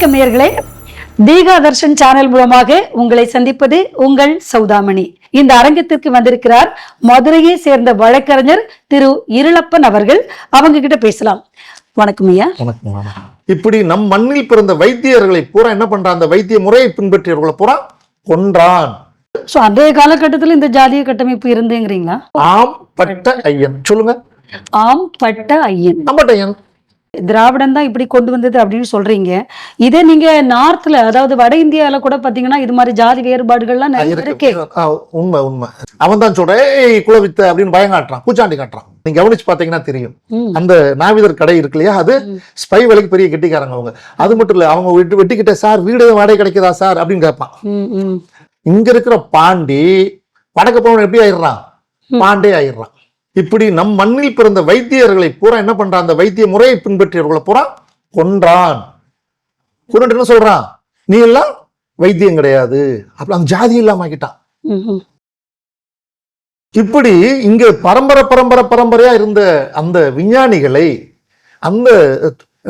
வணக்கம் நேயர்களே. தீகா தர்ஷன் சேனல் மூலமாக உங்களை சந்திப்பது உங்கள் சௌதாமணி இந்த அரங்கத்திற்கு வந்திருக்கிறார் மதுரையை சேர்ந்த வழக்கறிஞர் திரு இருளப்பன் அவர்கள். அவங்க கிட்ட பேசலாம். வணக்கம் ஐயா. இப்படி நம் மண்ணில் பிறந்த வைத்தியர்களை பூரா என்ன பண்றான்? அந்த வைத்திய முறையை பின்பற்றியவர்களை பூரா கொன்றான். சோ அன்றைய காலகட்டத்துல இந்த ஜாதிய கட்டமைப்பு இருந்துங்கிறீங்களா? ஆம் பட்ட ஐயன். சொல்லுங்க. ஆம் பட்ட ஐயன். ஆம்பட்ட ஐயன். திராவிடம் தான் இப்படி கொண்டு வந்தது அப்படின்னு சொல்றீங்க. இதே நீங்க நார்த்ல அதாவது வட இந்தியால கூட பாத்தீங்கன்னா இது மாதிரி ஜாதி வேறுபாடுகள்லாம் நிறைய இருக்கே. உண்மை உண்மை. அவன் தான் சொல்றேன் குலவித்த அப்படின்னு பயம் காட்டுறான் பூச்சாண்டி காட்டுறான். நீங்க கவனிச்சு பாத்தீங்கன்னா தெரியும். அந்த நாவிதர் கடை இருக்கு இல்லையா அது ஸ்பை வேலைக்கு பெரிய கெட்டிக்காரங்க அவங்க. அது மட்டும் இல்ல அவங்க வெட்டி வெட்டிக்கிட்ட சார் வீடு வாடகை கிடைக்குதா சார்? அப்படின்னு கேட்பான். இங்க இருக்கிற பாண்டி வடக்க போனவன் எப்படி ஆயிடுறான்? பாண்டே ஆயிடுறான். இப்படி நம் மண்ணில் பிறந்த வைத்தியர்களை பூரா என்ன பண்றான்? அந்த வைத்திய முறையை பின்பற்றியவர்களை பூரா கொன்றான். கொன்னுட்டு என்ன சொல்றான்? நீ எல்லாம் வைத்தியம் கிடையாது. அப்படி அந்த ஜாதி இல்லாம ஆக்கிட்டான். இப்படி இங்க பரம்பரை பரம்பரை பரம்பரையா இருந்த அந்த விஞ்ஞானிகளை அந்த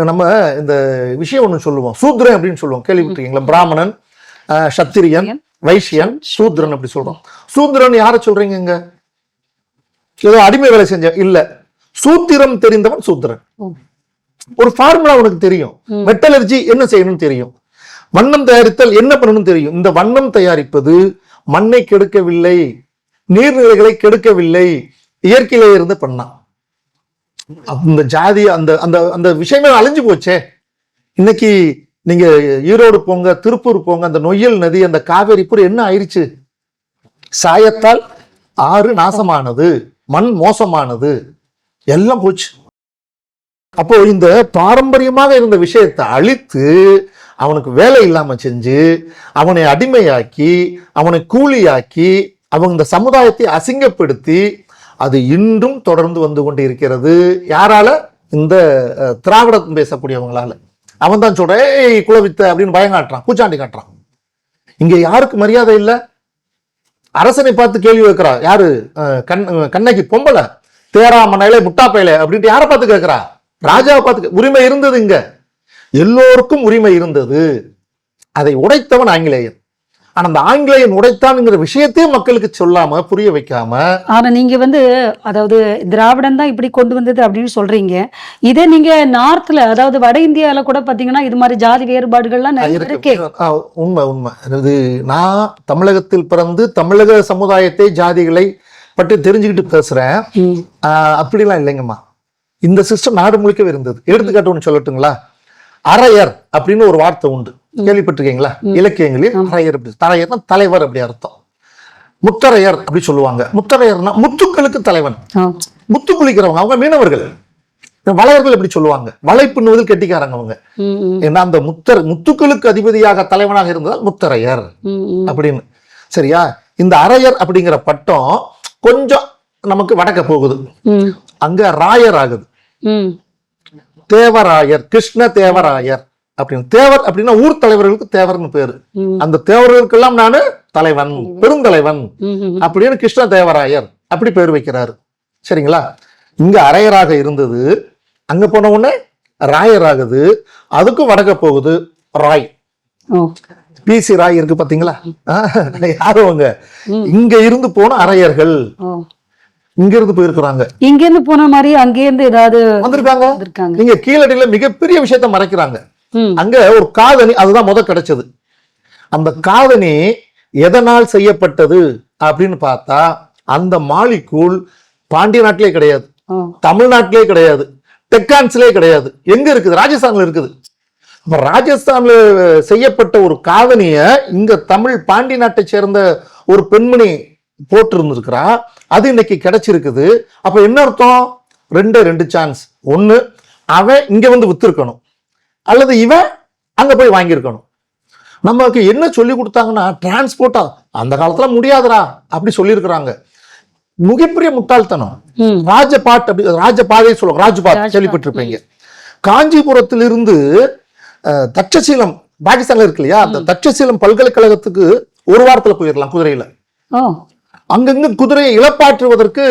நம்ம இந்த விஷயம் ஒண்ணு சொல்லுவோம். சூத்ரன் அப்படின்னு சொல்லுவோம். கேள்விப்பட்டிருக்கீங்களா? பிராமணன் சத்திரியன் வைசியன் சூத்ரன் அப்படி சொல்றோம். சூத்ரன் யாரை சொல்றீங்க ஏதோ அடிமை வேலை செஞ்ச இல்ல. சூத்திரம் தெரிந்தவன் சூத்ரன் ம். ஒரு ஃபார்முலா உனக்கு தெரியும். மெட்டலர்ஜி என்ன செய்யணும்னு தெரியும். வண்ணம் தயாரித்தல் என்ன பண்ணணும்னு தெரியும். இந்த வண்ணம் தயாரிப்பது மண்ணை கெடுக்கவில்லை நீர்நிலைகளை கெடுக்கவில்லை இயற்கையிலே இருந்து பண்ணான் அந்த ஜாதி அந்த அந்த அந்த விஷயமே அழிஞ்சு போச்சே. இன்னைக்கு நீங்க ஈரோடு போங்க திருப்பூர் போங்க அந்த நொய்யல் நதி அந்த காவேரி பூரா என்ன ஆயிருச்சு? சாயத்தால் ஆறு நாசமானது. மண் மோசமானது. எல்லாம் போச்சு. அப்போ இந்த பாரம்பரியமாக இருந்த விஷயத்தை அழித்து அவனுக்கு வேலை இல்லாமல் செஞ்சு அவனை அடிமையாக்கி அவனை கூலியாக்கி அவங்க இந்த சமுதாயத்தை அசிங்கப்படுத்தி அது இன்றும் தொடர்ந்து வந்து கொண்டு இருக்கிறது. யாரால? இந்த திராவிடம் பேசக்கூடியவங்களால. அவன் தான் சொல்றேன் ஏய் குலவித்த அப்படின்னு பயங்காட்டுறான் பூச்சாண்டி காட்டுறான். இங்க யாருக்கு மரியாதை இல்லை? அரசனை பார்த்து கேள்வி வைக்கிறா யாரு? கண் கண்ணகி பொம்பளை. தேராமனையில முட்டாப்பையில அப்படின்ட்டு யாரை பார்த்து கேட்கிறா? ராஜாவை பார்த்து உரிமை இருந்தது இங்க. எல்லோருக்கும் உரிமை இருந்தது. அதை உடைத்தவன் ஆங்கிலேயன். ஆனா அந்த ஆங்கிலேயன் உடைத்தான்ங்கிற விஷயத்தையே மக்களுக்கு சொல்லாம புரிய வைக்காம ஆனா நீங்க வந்து அதாவது திராவிடம் தான் இப்படி கொண்டு வந்தது அப்படின்னு சொல்றீங்க. இதே நீங்க நார்த்ல அதாவது வட இந்தியால கூட பாத்தீங்கன்னா இது மாதிரி ஜாதி வேறுபாடுகள்லாம் இருக்கே. உண்மை உண்மை. இது நான் தமிழகத்தில் பிறந்து தமிழக சமுதாயத்தை ஜாதிகளை பற்றி தெரிஞ்சுக்கிட்டு பேசுறேன். அப்படிலாம் இல்லைங்கம்மா. இந்த சிஸ்டம் நாடு முழுக்கவே இருந்தது. எடுத்துக்காட்டு ஒன்று சொல்லட்டுங்களா? அரையர் அப்படின்னு ஒரு வார்த்தை உண்டு. கேள்விப்பட்டிருக்கீங்களா? இலக்கியங்களில் அரையர் அப்படி தரையர்னா தலைவர் அப்படி அர்த்தம். முத்தரையர் அப்படி சொல்லுவாங்க. முத்தரையர்னா முத்துக்களுக்கு தலைவன். முத்து குளிக்கிறவங்க அவங்க மீனவர்கள். வளையர்கள் எப்படி சொல்லுவாங்க. வலை பின்னுவதில் கெட்டிக்காரங்க அவங்க. ஏன்னா அந்த முத்தர் முத்துக்களுக்கு அதிபதியாக தலைவனாக இருந்ததால் முத்தரையர். அப்படின்னு. சரியா? இந்த அரையர் அப்படிங்கிற பட்டம் கொஞ்சம் நமக்கு வடக்க போகுது. அங்க ராயர் ஆகுது. தேவராயர் கிருஷ்ண தேவராயர். அப்படின்னு. தேவர் அப்படின்னா ஊர் தலைவர்களுக்கு தேவர்னு பேரு. அந்த தேவர்களுக்கெல்லாம் நானு தலைவன் பெருந்தலைவன். அப்படின்னு கிருஷ்ண தேவராயர் அப்படி பேர் வைக்கிறாரு. சரிங்களா? இங்க அரையராக இருந்தது அங்க போன உடனே ராயர் ஆகுது அதுக்கும் வடக்க போகுது ராய். பிசி ராய் இருக்கு பாத்தீங்களா? யாரும் அவங்க? இங்க இருந்து போன அரையர்கள். இங்க இருந்து போயிருக்கிறாங்க. இங்க இருந்து போன மாதிரி அங்கே இருந்து ஏதாவது வந்திருக்காங்க. நீங்க கீழடியில மிகப்பெரிய விஷயத்த மறைக்கிறாங்க. அங்க ஒரு காதணி அதுதான் முத கிடைச்சது. அந்த காதணி எதனால் செய்யப்பட்டது அப்படின்னு பார்த்தா அந்த மாலிக்கூல் பாண்டிய நாட்டிலே கிடையாது. தமிழ்நாட்டிலே கிடையாது. டெக்கான்ஸ்லே கிடையாது. எங்க இருக்குது? ராஜஸ்தான்ல இருக்குது. அப்ப ராஜஸ்தான்ல செய்யப்பட்ட ஒரு காதணிய இங்க தமிழ் பாண்டி நாட்டை சேர்ந்த ஒரு பெண்மணி போட்டு இருந்திருக்கிறா அது இன்னைக்கு கிடைச்சிருக்குது. அப்ப என்ன அர்த்தம்? ரெண்டு ரெண்டு சான்ஸ் ஒண்ணு அவன் இங்க வந்து வித்திருக்கணும். அல்லது இவன் அங்க போய் வாங்கியிருக்கணும். நமக்கு என்ன சொல்லி கொடுத்தாங்கன்னா டிரான்ஸ்போர்ட்டா அந்த காலத்துல முடியாதுடா அப்படி சொல்லியிருக்கிறாங்க. மிகப்பெரிய முட்டாள்தனம். ராஜபாட் அப்படி ராஜபாதை சொல்லுவாங்க ராஜ்பாத். கேள்விப்பட்டிருப்பீங்க. காஞ்சிபுரத்திலிருந்து தட்சசீலம் பாகிஸ்தான்ல இருக்கு இல்லையா? அந்த தட்சசீலம் பல்கலைக்கழகத்துக்கு ஒரு வாரத்துல போயிடலாம் குதிரையில. அங்கங்க குதிரையை இழப்பாற்றுவதற்கு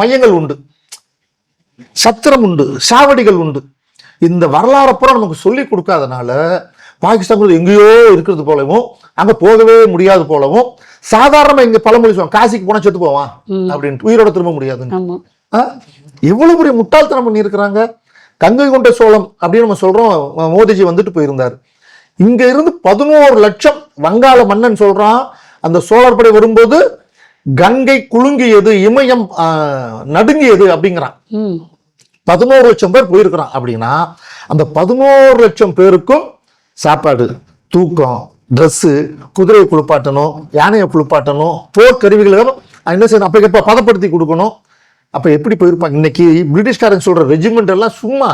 மையங்கள் உண்டு. சத்திரம் உண்டு சாவடிகள் உண்டு. இந்த வரலாறு பூரா நமக்கு சொல்லி கொடுக்காதனால பாகிஸ்தான் எங்கேயோ இருக்கிறது போலவும் அங்க போகவே முடியாது போலவும் சாதாரணமா இங்க பழமொழி சொல்லுவாங்க காசிக்கு போனா செத்து போவான். அப்படின்ட்டு. உயிரோட திரும்ப முடியாதுன்னு. ஆ? எவ்வளவு பெரிய முட்டாள்தனம் பண்ணியிருக்கிறாங்க? கங்கை கொண்ட சோளம் அப்படின்னு நம்ம சொல்றோம். மோடிஜி வந்துட்டு போயிருந்தார். இங்க இருந்து பதினோரு லட்சம் வங்காள மன்னன் சொல்றான். அந்த சோழர் படை வரும்போது கங்கை குலுங்கியது இமயம் நடுங்கியது அப்படிங்கிறான். பதினோரு லட்சம் பேர் போயிருக்கிறான். அப்படின்னா அந்த பதினோரு லட்சம் பேருக்கும் சாப்பாடு தூக்கம் ட்ரெஸ்ஸு குதிரையை குளிப்பாட்டணும் யானையை குளிப்பாட்டணும் போர்க்கருவிகளும் என்ன செய்யணும்? அப்போ எப்போ பதப்படுத்தி கொடுக்கணும். அப்போ எப்படி போயிருப்பாங்க? இன்னைக்கு பிரிட்டிஷ்காரன் சொல்கிற ரெஜிமெண்ட் எல்லாம் சும்மா.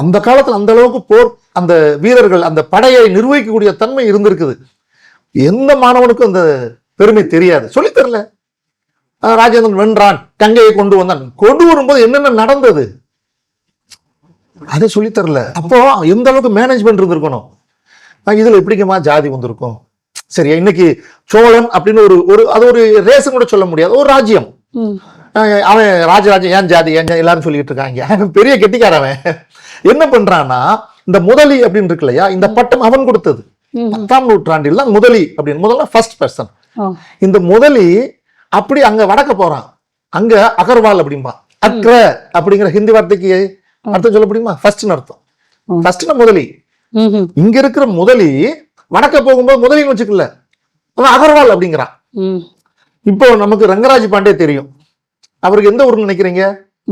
அந்த காலத்தில் அந்த அளவுக்கு போர் அந்த வீரர்கள் அந்த படையை நிர்வகிக்கக்கூடிய தன்மை இருந்திருக்குது. எந்த மாணவனுக்கும் அந்த பெருமை தெரியாது. சொல்லித்தரல ராஜேந்திரன் வென்றான் கங்கையை கொண்டு வந்தான். கொண்டு வரும்போது என்னென்ன நடந்தது? அதை சொல்லித் தரல அப்போ எந்த அளவுக்கு மேனேஜ்மெண்ட் இருந்திருக்கணும்? ஆஹ் இதுல எப்படிங்கம்மா ஜாதி வந்திருக்கும்? சரியா இன்னைக்கு சோழன் அப்படின்னு ஒரு ஒரு அது ஒரு ரேசன் கூட சொல்ல முடியாது. ஒரு ராஜ்யம். அவன் ராஜராஜன் ஏன் ஜாதி ஏன் எல்லாரும் சொல்லிட்டு இருக்காங்க. அவன் பெரிய கெட்டிக்காரவன் என்ன பண்றான்னா இந்த முதலி அப்படின்னு இருக்கு இல்லையா இந்த பட்டம் அவன் கொடுத்தது. பத்தாம் நூற்றாண்டில் தான் முதலி அப்படின்னு. முதல்ல ஃபர்ஸ்ட் பர்சன் இந்த முதலி அப்படி அங்க வடக்க போறான். அங்க அகர்வால் அப்படிம்பா அக்ர அப்படிங்கிற ஹிந்தி வார்த்தைக்கு அர்த்தம் சொல்ல முடியுமா? ஃபர்ஸ்ட் அர்த்தம். ஃபர்ஸ்ட்னா முதலி. இங்க இருக்கிற முதலி வடக்க போகும்போது முதலின்னு வச்சுக்கல. அகர்வால் அப்படிங்கிறான் இப்போ நமக்கு ரங்கராஜ் பாண்டே தெரியும். அவருக்கு எந்த ஊர்னு நினைக்கிறீங்க?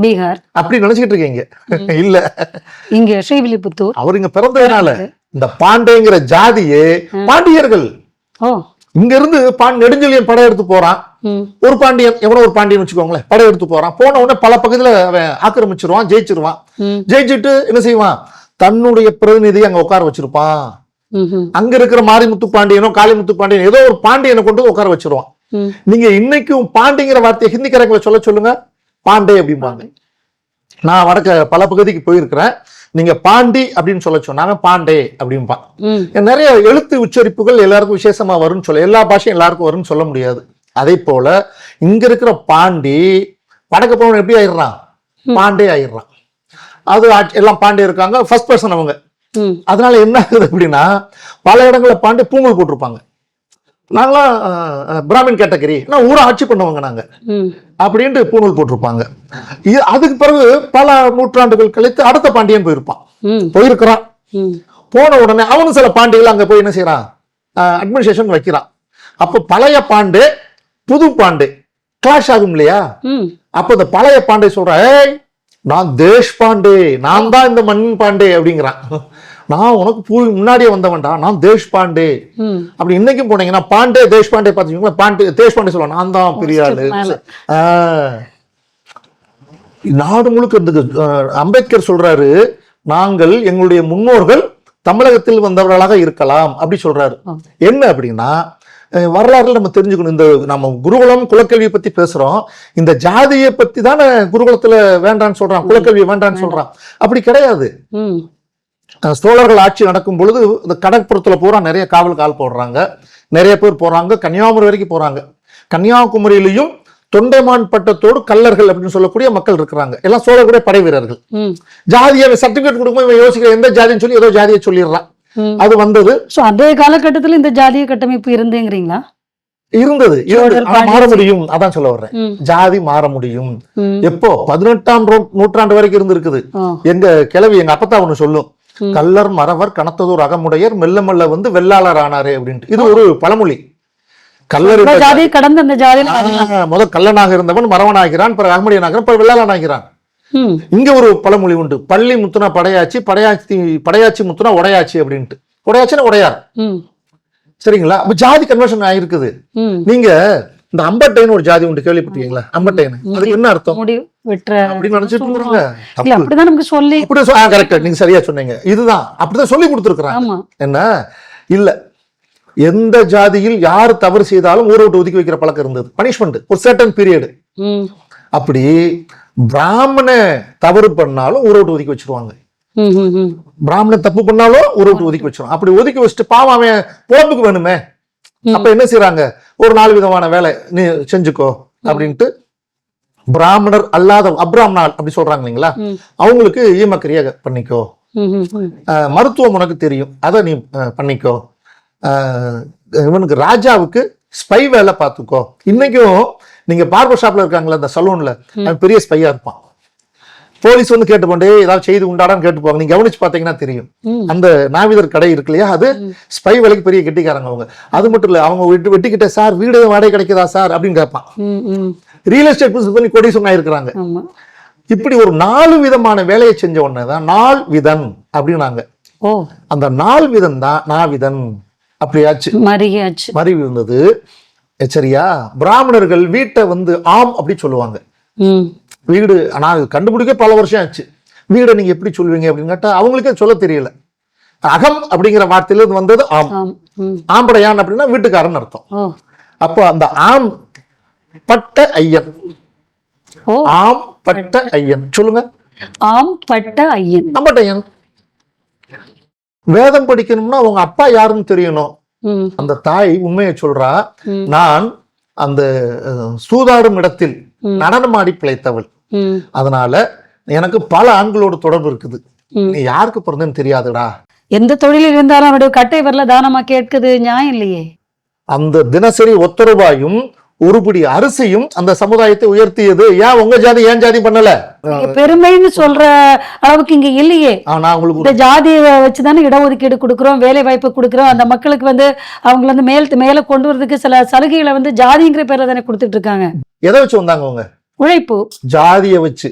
பீகார். அப்படி நினைச்சுக்கிட்டு இருக்கீங்க. இல்ல. இங்க ஸ்ரீவில்லிபுத்தூர். அவர் இங்க பிறந்ததுனால இந்த பாண்டேங்கிற ஜாதியே பாண்டியர்கள். இங்க இருந்து பாண்டி நெடுஞ்செழியன் படம் எடுத்து போறான். ஒரு பாண்டியன் எவனோ ஒரு பாண்டியன் வச்சுக்கோங்களேன் படம் எடுத்து போறான். போன உடனே பல பகுதியில அவன் ஆக்கிரமிச்சிருவான் ஜெயிச்சிருவான். ஜெயிச்சுட்டு என்ன செய்வான்? தன்னுடைய பிரதிநிதியை அங்க உட்கார வச்சிருப்பான். அங்க இருக்கிற மாரிமுத்து பாண்டியனோ காளிமுத்து பாண்டியன் ஏதோ ஒரு பாண்டியனை கொண்டு உட்கார வச்சிருவான். நீங்க இன்னைக்கும் பாண்டிங்கிற வார்த்தையை ஹிந்திக்காரங்களை சொல்ல சொல்லுங்க. பாண்டே அப்படிம்பாங்க. நான் வடக்க பல பகுதிக்கு போயிருக்கிறேன். நீங்க பாண்டி அப்படின்னு சொல்ல சொன்னாங்க பாண்டே அப்படிம்பான். ம். நிறைய எழுத்து உச்சரிப்புகள் எல்லாருக்கும் விசேஷமா வரும்னு சொல்ல எல்லா பாஷையும் எல்லாருக்கும் வரும்னு சொல்ல முடியாது. அதே போல இங்க இருக்கிற பாண்டி வடக்க போனவன் எப்படி ஆயிடுறான்? பாண்டே ஆயிடுறான். அது எல்லாம் பாண்டே இருக்காங்க ஃபர்ஸ்ட் பர்சன் அவங்க. அதனால என்ன ஆகுது அப்படின்னா பல இடங்களில் பாண்டே பூங்கல் போட்டிருப்பாங்க. நாங்களாம் பிராமின் கேட்டகரி நான் ஊரை ஆட்சி பண்ணுவாங்க நாங்க. அப்படின்ட்டு பூணூல் போட்டிருப்பாங்க. அதுக்கு பிறகு பல நூற்றாண்டுகள் கழித்து அடுத்த பாண்டியன் போயிருப்பான். போயிருக்கிறான். போன உடனே அவனும் சில பாண்டிகள் அங்க போய் என்ன செய்யறான்? அட்மினிஸ்ட்ரேஷன் வைக்கிறான். அப்போ பழைய பாண்டு புது பாண்டு. கிளாஷ் ஆகும் இல்லையா? அப்போ இந்த பழைய பாண்டே சொல்றான் ஏய் நான் தேஷ் பாண்டே நான் தான் இந்த மண்ணின் பாண்டே அப்படிங்கிறான். நான் உனக்கு பூ முன்னாடியே வந்தவன்டா நான் தேஷ் பாண்டே. அப்படி இன்னைக்கும் போனீங்கன்னா பாண்டே தேஷ் பாண்டே பார்த்துக்கோங்களா பாண்டே தேஷ் பாண்டே சொல்லுவான் நான் தான் பெரிய ஆளு. நாடு முழுக்க இருந்தது. அம்பேத்கர் சொல்றாரு நாங்கள் எங்களுடைய முன்னோர்கள் தமிழகத்தில் வந்தவர்களாக இருக்கலாம் அப்படி சொல்றாரு. என்ன அப்படின்னா வரலாறுல நம்ம தெரிஞ்சுக்கணும். இந்த நம்ம குருகுலம் குலக்கல்வியை பத்தி பேசுறோம். இந்த ஜாதியை பத்தி தானே குருகுலத்துல வேண்டான்னு சொல்றான் குலக்கல்வி வேண்டான்னு சொல்றான். அப்படி கிடையாது. சோழர்கள் ஆட்சி நடக்கும் பொழுது இந்த கடற்புறத்துல பூரா நிறைய காவல் கால் போடுறாங்க. நிறைய பேர் போறாங்க. கன்னியாகுமரி வரைக்கும் போறாங்க. கன்னியாகுமரியிலையும் தொண்டைமான் பட்டத்தோடு கல்லர்கள் அப்படின்னு சொல்லக்கூடிய மக்கள் இருக்கிறாங்க. எல்லாம் சோழர்களுடைய படை வீரர்கள். ஜாதியை சர்டிபிகேட் கொடுக்கும்போது இவன் யோசிக்கிற எந்த ஜாதின்னு சொல்லி ஏதோ ஜாதியை சொல்லிடுறான். அது வந்தது. ஸோ அதே காலகட்டத்தில் இந்த ஜாதிய கட்டமைப்பு இருந்தேங்கிறீங்களா? இருந்தது மாற முடியும். அதான் சொல்ல வர்றேன். ஜாதி மாற முடியும். எப்போ? பதினெட்டாம் நூற்றாண்டு வரைக்கும் இருந்திருக்குது. எங்க கிழவி எங்க அப்பத்தா ஒண்ணு சொல்லும். கல்லர் மறவர் கனத்ததோர் அகமுடையர் மெல்ல மெல்ல வந்து வெள்ளாளர் ஆனாரே அப்படின்ட்டு. இது ஒரு பழமொழி. கல்லர் கடந்த அந்த ஆ, முதல் கல்லனாக இருந்தவன் மரவனாகிறான் பிறகு அகமுடையனாகிறான் பிறகு வெள்ளாளனாகிறான். இங்க ஒரு பழமொழி உண்டு. பள்ளி முத்துனா படையாச்சி படையாச்சி படையாச்சி முத்துனா உடையாச்சி அப்படின்ட்டு. உடையாச்சின்னா உடையார். சரிங்களா? அப்ப ஜாதி கன்வர்ஷன் ஆயிருக்குது. நீங்க இந்த அம்பட்டைன்னு ஒரு ஜாதி உண்டு கேள்விப்பட்டீங்களா அம்பட்டைன்னு. அதுக்கு என்ன அர்த்தம்? அப்படின்னு நினைச்சிட்டு நீங்க சரியா சொன்னீங்க. இதுதான். அப்படிதான் சொல்லி கொடுத்துருக்காங்க ஆமா. என்ன? இல்ல. எந்த ஜாதியில் யார் தவறு செய்தாலும் ஊரை விட்டு ஒதுக்கி வைக்கிற பழக்கம் இருந்தது. பனிஷ்மெண்ட் ஒரு சர்டன் பீரியடு அப்படி பிராமண தவறு பண்ணாலும் ஊரை விட்டு ஒதுக்கி வச்சிருவாங்க. பிராமணன் தப்பு பண்ணாலும் ஊரை விட்டு ஒதுக்கி வச்சிருவாங்க அப்படி ஒதுக்கி வச்சுட்டு பாவம் அவன் பொழப்புக்கு வேணுமே. அப்ப என்ன செய்றாங்க? ஒரு நாலு விதமான வேலை நீ செஞ்சுக்கோ அப்படின்ட்டு பிராமணர் அல்லாத அப்ராமணால் அப்படி சொல்றாங்க இல்லைங்களா. அவங்களுக்கு ஈமக்கிரியை பண்ணிக்கோ. மருத்துவம் உனக்கு தெரியும். அதை நீ பண்ணிக்கோ. இவனுக்கு ராஜாவுக்கு ஸ்பை வேலை பார்த்துக்கோ. இன்னைக்கும் நீங்க பார்பர் ஷாப்ல இருக்காங்களா அந்த சலூன்ல அவன் பெரிய ஸ்பையா இருப்பான். போலீஸ் வந்து கேட்டு போண்டே ஏதாவது செய்தி உண்டாடான்னு கேட்டு போவாங்க. நீங்க கவனிச்சு பாத்தீங்கன்னா தெரியும். அந்த நாவிதர் கடை இருக்கு இல்லையா அது ஸ்பை வேலைக்கு பெரிய கெட்டிக்காரங்க அவங்க. அது மட்டும் இல்ல அவங்க விட்டு வெட்டிக்கிட்ட சார் வீடு வாடகை கிடைக்குதா சார்? அப்படின்னு கேட்பான். ரியல் எஸ்டேட் பிசினஸ் பண்ணி கொடி சொன்னா இருக்கிறாங்க இப்படி ஒரு நாலு விதமான வேலையை செஞ்ச உடனே தான் நாள் விதன் அப்படின்னாங்க. அந்த நாள் விதன் தான் நாவிதன் அப்படியாச்சு. மறியாச்சு மறைவு இருந்தது. சரியா பிராமணர்கள் வீட்டை வந்து ஆம் அப்படி சொல்லுவாங்க. வீடு ஆனா இது கண்டுபிடிக்க பல வருஷம் ஆச்சு. வீடை நீங்க எப்படி சொல்லுவீங்க அப்படின்னு கேட்டா அவங்களுக்கே சொல்ல தெரியல. அகம் அப்படிங்கிற வார்த்தையில இருந்து வந்தது ஆம். ஆம்படையான் அப்படின்னா வீட்டுக்காரன் அர்த்தம். அப்போ அந்த ஆம் பட்ட ஐயன். ஆம் பட்ட ஐயன். சொல்லுங்க. ஆம் பட்ட ஐயன். ஆம்பட்டையன் வேதம் படிக்கணும்னா உங்க அப்பா யாருன்னு தெரியணும். அந்த தாய் உண்மையை சொல்றா. நான் அந்த சூதாடும் இடத்தில் நடனமாடி பிழைத்தவள். அதனால எனக்கு பல ஆண்களோட தொடர்பு இருக்குது. நீ யாருக்கு பிறந்தேன்னு தெரியாதுடா. எந்த தொழிலில் இருந்தாலும் அவருடைய கட்டை வரல தானமா கேட்குது? நியாயம் இல்லையே. அந்த தினசரி ஒத்த ரூபாயும் ஒருபடி அரிசியும் அந்த சமுதாயத்தை உயர்த்தியது. ஏன் உங்க ஜாதி ஏன் ஜாதி பண்ணல? பெருமைன்னு சொல்ற அளவுக்கு இங்க இல்லையே. ஆனா உங்களுக்கு இந்த ஜாதியை வச்சுதானே இடஒதுக்கீடு கொடுக்குறோம் வேலை வாய்ப்பு கொடுக்குறோம். அந்த மக்களுக்கு வந்து அவங்கள வந்து மேல் மேல கொண்டு வரதுக்கு சில சலுகைகளை வந்து ஜாதிங்கிற பேர்ல தானே கொடுத்துட்டு இருக்காங்க. எதை வச்சு வந்தாங்க அவங்க? உழைப்பு. ஜாதியை வச்சு.